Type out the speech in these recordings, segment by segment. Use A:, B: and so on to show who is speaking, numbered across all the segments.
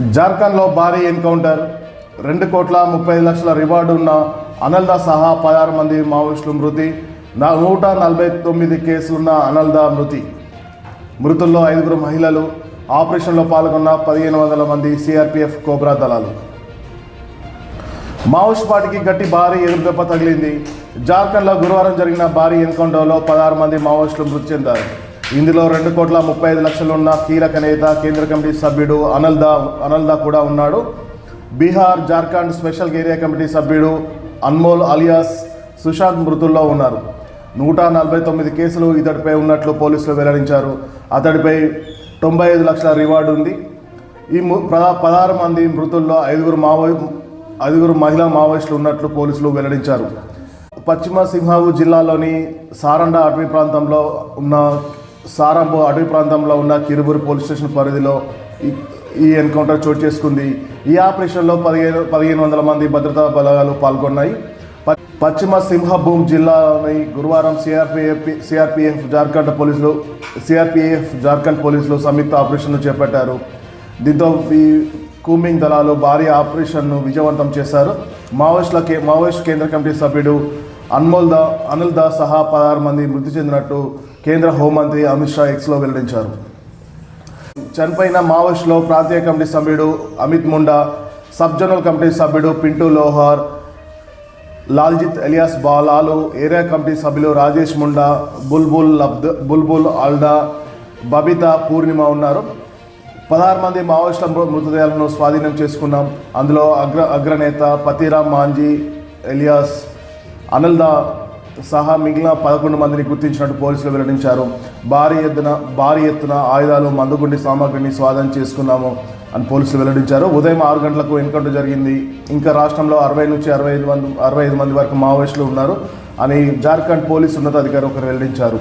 A: జార్ఖండ్లో భారీ ఎన్కౌంటర్. రెండు కోట్ల ముప్పై లక్షల రివార్డు ఉన్న అనల్దా సహా పదహారు మంది మావోయిస్టులు మృతి. నూట నలభై తొమ్మిది కేసులున్న అనల్దా మృతి. మృతుల్లో ఐదుగురు మహిళలు. ఆపరేషన్లో పాల్గొన్న పదిహేను వందల మంది సిఆర్పిఎఫ్ కోబ్రా దళాలు. మావోయిస్ట్ పార్టీకి గట్టి భారీ ఎదురుదెబ్బ తగిలింది. జార్ఖండ్లో గురువారం జరిగిన భారీ ఎన్కౌంటర్లో పదహారు మంది మావోయిస్టులు మృతి చెందారు. ఇందులో రెండు కోట్ల ముప్పై ఐదు లక్షలు ఉన్న కీలక నేత కేంద్ర కమిటీ సభ్యుడు అనల్దా అనల్దా కూడా ఉన్నాడు. Bihar Jharkhand special area committee సభ్యుడు అన్మోల్ అలియాస్ సుశాంత్ మృతుల్లో ఉన్నారు. నూట నలభై తొమ్మిది కేసులు ఇతడిపై ఉన్నట్లు పోలీసులు వెల్లడించారు. అతడిపై తొంభై ఐదు లక్షల రివార్డు ఉంది. ఈ ము- పదహారు మంది మృతుల్లో ఐదుగురు మావోయి ఐదుగురు మహిళా మావోయిస్టులు ఉన్నట్లు పోలీసులు వెల్లడించారు. పశ్చిమ సింహావు జిల్లాలోని సారండ అటవీ ప్రాంతంలో ఉన్న సారంపు అటవీ ప్రాంతంలో ఉన్న కిరుబూరు పోలీస్ స్టేషన్ పరిధిలో ఈ- ఎన్కౌంటర్ చోటు చేసుకుంది. ఈ ఆపరేషన్లో పదిహేను పదిహేను వందల మంది భద్రతా బలగాలు పాల్గొన్నాయి. పశ్చిమ సింహభూమ్ జిల్లాలోని గురువారం సిఆర్పిఎఫ్ సిఆర్పిఎఫ్ జార్ఖండ్ పోలీసులు సిఆర్పిఎఫ్ జార్ఖండ్ పోలీసులు సంయుక్త ఆపరేషన్ను చేపట్టారు. దీంతో ఈ కూమింగ్ దళాలు భారీ ఆపరేషన్ను విజయవంతం చేశారు. మావోయిస్టుల కే మావోయిస్ట్ కేంద్ర కమిటీ సభ్యుడు అన్మోల్ దా అనిల్ దా సహా పదహారు మంది మృతి చెందినట్టు కేంద్ర హోంమంత్రి అమిత్ షా ఎక్స్లో వెల్లడించారు. చనిపోయిన మావోయిస్టులో ప్రాంతీయ కమిటీ సభ్యుడు Amit Munda sub general committee సభ్యుడు పింటూ లోహార్ లాల్జిత్ ఎలియాస్ బాలాలు ఏరియా కమిటీ సభ్యులు రాజేష్ ముండా బుల్బుల్ లబ్ద బుల్బుల్ ఆల్డా బబితా పూర్ణిమ ఉన్నారు. పదహారు మంది మావోయిస్టుల మృతదేహాలను స్వాధీనం చేసుకున్నాం. అందులో అగ్ర అగ్రనేత పతిరామ్ మాంజీ ఎలియాస్ అనిల్దా సహా మిగిలిన పదకొండు మందిని గుర్తించినట్టు పోలీసులు వెల్లడించారు. భారీ ఎత్తున భారీ ఎత్తున ఆయుధాలు మందుగుండి సామాగ్రిని స్వాధీనం చేసుకున్నాము అని పోలీసులు వెల్లడించారు. ఉదయం ఆరు గంటలకు ఎన్కౌంటర్ జరిగింది. ఇంకా రాష్ట్రంలో అరవై నుంచి అరవై ఐదు మంది అరవై ఐదు మంది వరకు మావోయిస్టులు ఉన్నారు అని జార్ఖండ్ పోలీసు ఉన్నతాధికారి ఒకరు వెల్లడించారు.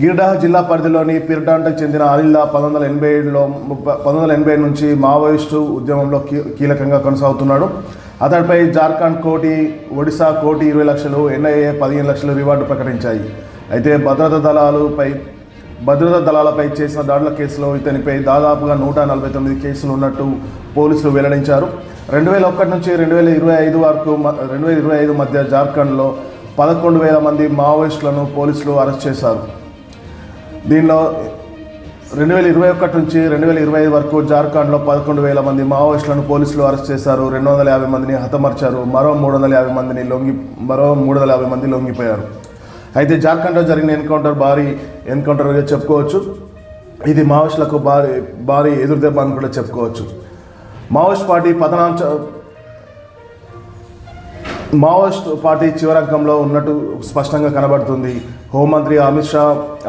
A: గిరిడాహ జిల్లా పరిధిలోని పిర్డాంటకు చెందిన అనిల్లా పంతొమ్మిది వందల ఎనభై ఏడులో పంతొమ్మిది వందల ఎనభై నుంచి మావోయిస్టు ఉద్యమంలో కీ- కీలకంగా కొనసాగుతున్నాడు. అతడిపై జార్ఖండ్ కోటి ఒడిశా కోటి ఇరవై లక్షలు ఎన్ఐఏ పదిహేను లక్షలు రివార్డు ప్రకటించాయి. అయితే భద్రతా దళాలపై భద్రతా దళాలపై చేసిన దాడుల కేసులో ఇతనిపై దాదాపుగా నూట నలభై తొమ్మిది కేసులు ఉన్నట్టు పోలీసులు వెల్లడించారు. రెండు వేల ఒకటి నుంచి రెండు వేల ఇరవై ఐదు వరకు రెండు వేల ఇరవై ఐదు మధ్య జార్ఖండ్లో పదకొండు వేల మంది మావోయిస్టులను పోలీసులు అరెస్ట్ చేశారు. దీనిలో రెండు వేల ఇరవై ఒకటి నుంచి రెండు వేల ఇరవై ఐదు వరకు జార్ఖండ్లో పదకొండు వేల మంది మావోయిస్టులను పోలీసులు అరెస్ట్ చేశారు. రెండు వందల యాభై మందిని హతమర్చారు. మరో మూడు వందల యాభై మందిని లొంగి మరో మూడు వందల యాభై మంది లొంగిపోయారు. అయితే జార్ఖండ్లో జరిగిన ఎన్కౌంటర్ భారీ ఎన్కౌంటర్గా చెప్పుకోవచ్చు. ఇది మావోయిస్టులకు భారీ భారీ ఎదురుదెబ్బ అని కూడా చెప్పుకోవచ్చు. మావోయిస్ట్ పార్టీ పతనాంశ మావోయిస్ట్ పార్టీ చివరంకంలో ఉన్నట్టు స్పష్టంగా కనబడుతుంది. హోంమంత్రి అమిత్ షా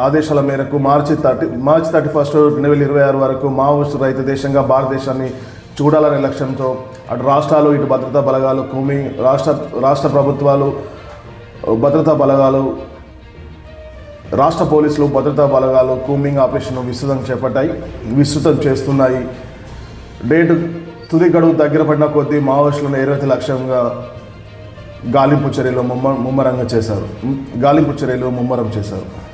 A: ఆదేశాల మేరకు March thirty March thirty first రెండు వేల ఇరవై ఆరు వరకు మావోయిస్ట్ రైతు దేశంగా భారతదేశాన్ని చూడాలనే లక్ష్యంతో అటు రాష్ట్రాలు ఇటు భద్రతా బలగాలు భూమి రాష్ట్ర రాష్ట్ర ప్రభుత్వాలు భద్రతా బలగాలు రాష్ట్ర పోలీసులు భద్రతా బలగాలు కూమింగ్ ఆపరేషన్ విస్తృతం చేపట్టాయి విస్తృతం చేస్తున్నాయి. డేటు తుది గడువు దగ్గర పడిన కొద్దీ మావోయిస్టులను ఏరైతే లక్ష్యంగా గాలింపు చర్యలు ముమ్మ ముమ్మరంగా చేశారు. గాలింపు చర్యలు ముమ్మరం చేశారు.